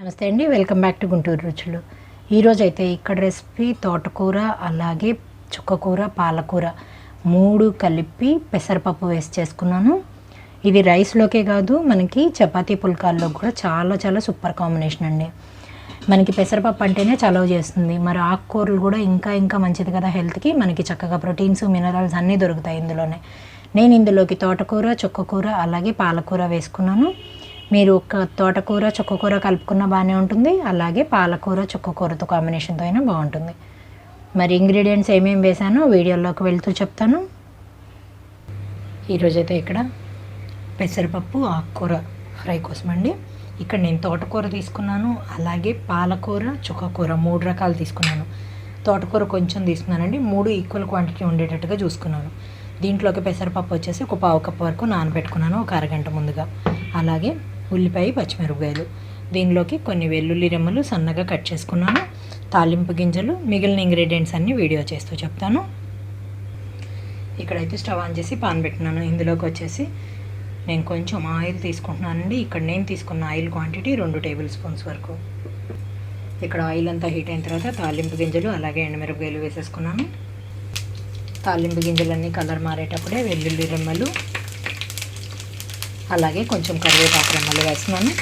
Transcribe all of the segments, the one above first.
నమస్తే అండి welcome back to Guntur రుచులు. ఈరోజు అయితే ఇక్కడ రెసిపీ తోటకూర అలాగే చుక్కకూర పాలకూర మూడు కలిపి పెసరపప్పు వేసి చేసుకున్నాను. ఇది రైస్లోకే కాదు మనకి చపాతీ పుల్కాల్లో కూడా చాలా చాలా సూపర్ కాంబినేషన్ అండి. మనకి పెసరపప్పు అంటేనే చలవ చేస్తుంది. మరి ఆకుకూరలు కూడా ఇంకా ఇంకా మంచిది కదా హెల్త్కి. మనకి చక్కగా ప్రోటీన్స్ మినరల్స్ అన్నీ దొరుకుతాయి ఇందులోనే. నేను ఇందులోకి తోటకూర చుక్కకూర అలాగే పాలకూర వేసుకున్నాను. మీరు ఒక తోటకూర చుక్కకూర కలుపుకున్న బాగానే ఉంటుంది. అలాగే పాలకూర చుక్కకూరతో కాంబినేషన్తో అయినా బాగుంటుంది. మరి ఇంగ్రీడియంట్స్ ఏమేమి వేసానో వీడియోలోకి వెళ్తూ చెప్తాను. ఈరోజైతే ఇక్కడ పెసరపప్పు ఆకుకూర ఫ్రై కోసం అండి ఇక్కడ నేను తోటకూర తీసుకున్నాను అలాగే పాలకూర చుక్కకూర మూడు రకాలు తీసుకున్నాను. తోటకూర కొంచెం తీసుకున్నానండి. మూడు ఈక్వల్ క్వాంటిటీ ఉండేటట్టుగా చూసుకున్నాను. దీంట్లోకి పెసరపప్పు వచ్చేసి ఒక పావు కప్పు వరకు నానబెట్టుకున్నాను ఒక అరగంట ముందుగా. అలాగే ఉల్లిపాయ పచ్చిమిరపకాయలు. దీనిలోకి కొన్ని వెల్లుల్లి రెమ్మలు సన్నగా కట్ చేసుకున్నాను. తాలింపు గింజలు మిగిలిన ఇంగ్రీడియంట్స్ అన్నీ వీడియో చేస్తూ చెప్తాను. ఇక్కడైతే స్టవ్ ఆన్ చేసి పాన్ పెట్టినాను ఇందులోకి వచ్చేసి నేను కొంచెం ఆయిల్ తీసుకుంటున్నానండి. ఇక్కడ నేను తీసుకున్న ఆయిల్ క్వాంటిటీ రెండు టేబుల్ స్పూన్స్ వరకు. ఇక్కడ ఆయిల్ అంతా హీట్ అయిన తర్వాత తాలింపు గింజలు అలాగే ఎండుమిరపకాయలు వేసేసుకున్నాను. తాలింపు గింజలన్నీ కలర్ మారేటప్పుడే వెల్లుల్లి రెమ్మలు అలాగే కొంచెం కరివేపాకు రెమ్మలు వేస్తున్నాను.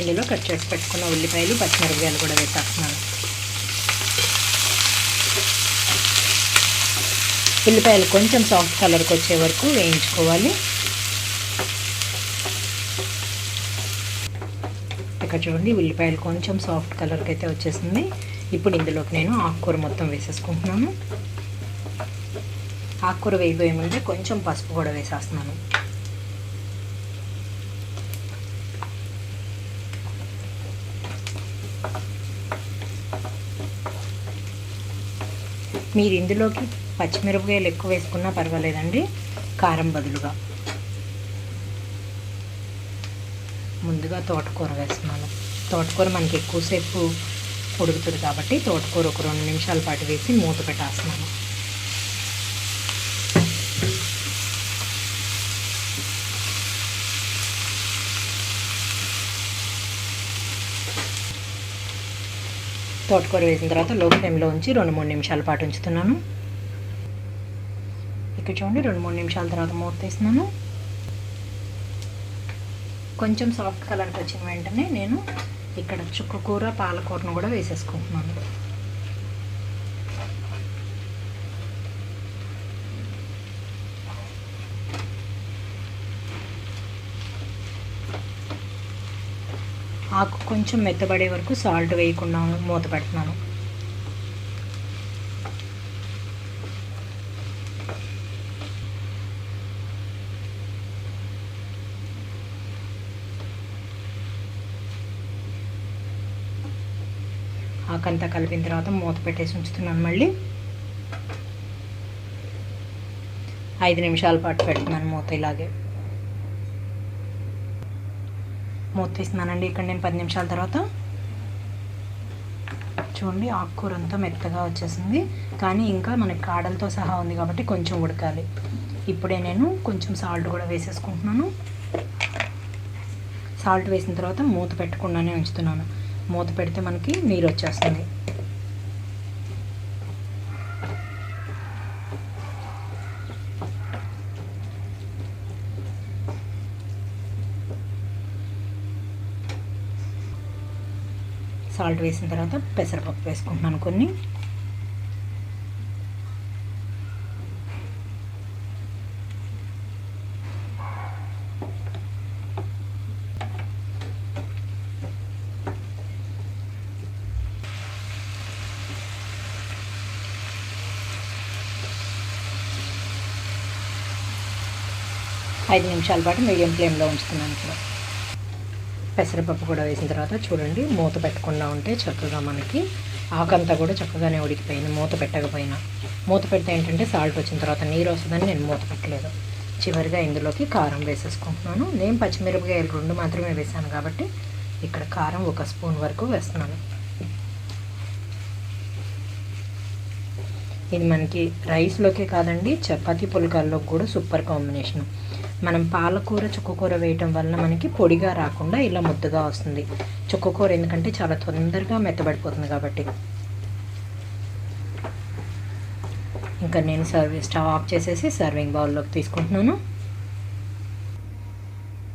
ఇందులో కట్ చేసి పెట్టుకున్న ఉల్లిపాయలు పచ్చిమిరపకాయలు కూడా వేసేస్తున్నాను. ఉల్లిపాయలు కొంచెం సాఫ్ట్ కలర్కి వచ్చే వరకు వేయించుకోవాలి. ఇక్కడ చూడండి ఉల్లిపాయలు కొంచెం సాఫ్ట్ కలర్కి అయితే వచ్చేసింది. ఇప్పుడు ఇందులోకి నేను ఆకుకూర మొత్తం వేసేసుకుంటున్నాను. ఆకుకూర వేయబోయే ముందే కొంచెం పసుపు కూడా వేసేస్తున్నాను. మీరు ఇందులోకి పచ్చిమిరపకాయలు ఎక్కువ వేసుకున్నా పర్వాలేదండి. కారం బదులుగా. ముందుగా తోటకూర వేస్తున్నాను. తోటకూర మనకి ఎక్కువసేపు ఉడుకుతుంది కాబట్టి తోటకూర ఒక రెండు నిమిషాల పాటు వేసి మూత పెట్టేస్తున్నాను. తోటకూర వేసిన తర్వాత లో ఫ్లేమ్లో ఉంచి రెండు మూడు నిమిషాల పాటు ఉంచుతున్నాను. ఇక్కడ చూడండి రెండు మూడు నిమిషాల తర్వాత మూత తీస్తున్నాను. కొంచెం సాఫ్ట్ కలర్కి వచ్చిన వెంటనే నేను ఇక్కడ చుక్కకూర పాలకూరను కూడా వేసేసుకుంటున్నాను. ఆకు కొంచెం మెత్తబడే వరకు సాల్ట్ వేయకుండా మూత పెడుతున్నాను. ఆకంతా కలిపిన తర్వాత మూత పెట్టేసి ఉంచుతున్నాను మళ్ళీ. ఐదు నిమిషాల పాటు పెడుతున్నాను మూత ఇలాగే. మూత తీస్తున్నానండి. ఇక్కడ నేను పది నిమిషాల తర్వాత చూడండి ఆకుకూర అంతా మెత్తగా వచ్చేసింది. కానీ ఇంకా మనకి కాడలతో సహా ఉంది కాబట్టి కొంచెం ఉడకాలి. ఇప్పుడే నేను కొంచెం సాల్ట్ కూడా వేసేసుకుంటున్నాను. సాల్ట్ వేసిన తర్వాత మూత పెట్టకుండానే ఉంచుతున్నాను. మూత పెడితే మనకి నీరు వచ్చేస్తుంది. సాల్ట్ వేసిన తర్వాత పెసరపప్పు వేసుకుంటున్నాను కొన్ని. ఐదు నిమిషాల పాటు మీడియం ఫ్లేమ్లో ఉంచుతున్నాను ఇప్పుడు పెసరపప్పు కూడా వేసిన తర్వాత చూడండి మూత పెట్టకుండా ఉంటే చక్కగా మనకి ఆకంతా కూడా చక్కగానే ఉడికిపోయింది మూత పెట్టకపోయినా. మూత పెడితే ఏంటంటే సాల్ట్ వచ్చిన తర్వాత నీరు వస్తుందని నేను మూత పెట్టలేదు. చివరిగా ఇందులోకి కారం వేసేసుకుంటున్నాను. నేను పచ్చిమిరపకాయలు రెండు మాత్రమే వేసాను కాబట్టి ఇక్కడ కారం ఒక స్పూన్ వరకు వేస్తున్నాను. ఇది మనకి రైస్లోకే కాదండి చపాతీ పులకాల్లో కూడా సూపర్ కాంబినేషన్ మనం పాలకూర చుక్కకూర వేయటం వలన మనకి పొడిగా రాకుండా ఇలా ముద్దగా వస్తుంది. చుక్కకూర ఎందుకంటే చాలా తొందరగా మెత్తబడిపోతుంది కాబట్టి. ఇంకా నేను సర్వ్ స్టవ్ ఆఫ్ చేసేసి సర్వింగ్ బౌల్లోకి తీసుకుంటున్నాను.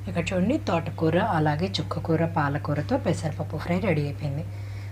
ఇక్కడ చూడండి తోటకూర అలాగే చుక్కకూర పాలకూరతో పెసరపప్పు ఫ్రై రెడీ అయిపోయింది.